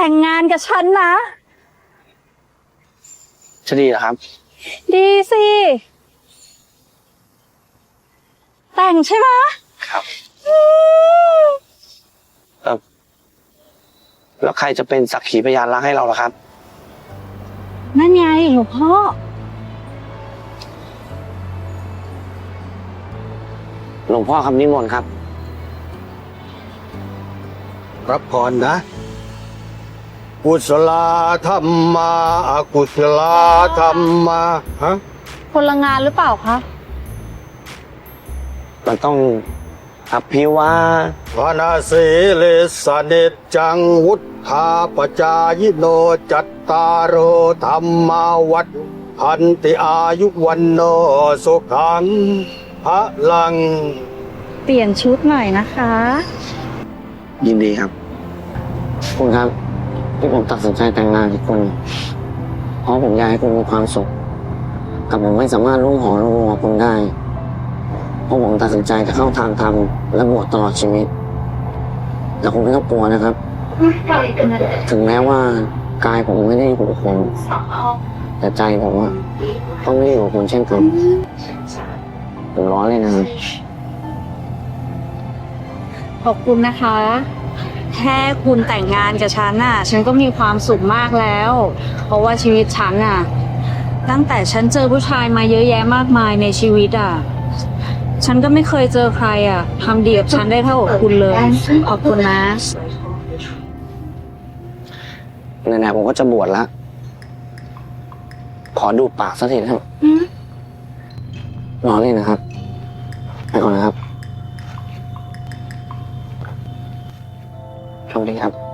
แต่งงานกับฉันนะ จะดีเหรอครับ ดีสิ แต่งใช่ไหมครับเออแล้วใครจะเป็นสักขีพยานรักให้เราล่ะครับ นั่นไงหลวงพ่อ หลวงพ่อคำนิมนต์ครับ รับพรนะ กุศลธรรมาอกุศลธรรมาฮะคนละงานหรือเปล่าคะ มันต้องอภิวาพานาสีเลสเนจจังวุธาปจายโนจัตตารโอธรรมาวัดพันติอายุวันโนสุขังพระลัง เปลี่ยนชุดหน่อยนะคะ ยินดีครับคุณครับ ที่ผมตัดสินใจแต่งงานกับคุณเพราะผมอยากให้คุณมีความสุขแต่ผมไม่สามารถร่วมหอร่วมวงกับคุณได้ เพราะผมตัดสินใจจะเข้าทางธรรมและบวชตลอดชีวิต แต่คุณไม่ต้องกลัวนะครับ ถึงแม้ว่ากายผมไม่ได้อยู่กับคุณแต่ใจผมอะก็ไม่ได้อยู่กับคุณเช่นกันผมร้อนเลยนะครับขอบคุณนะคะ แค่คุณแต่งงานกับฉันน่ะ ฉันก็มีความสุขมากแล้ว เพราะว่าชีวิตฉันน่ะ ตั้งแต่ฉันเจอผู้ชายมาเยอะแยะมากมายในชีวิตอะ ฉันก็ไม่เคยเจอใครอะทำดีกับฉันได้เท่ากับคุณเลย ขอบคุณนะไหนๆผมก็จะบวชละ ขอดูปากสักทีนะครับรอเลยนะครับ ชมเลยครับ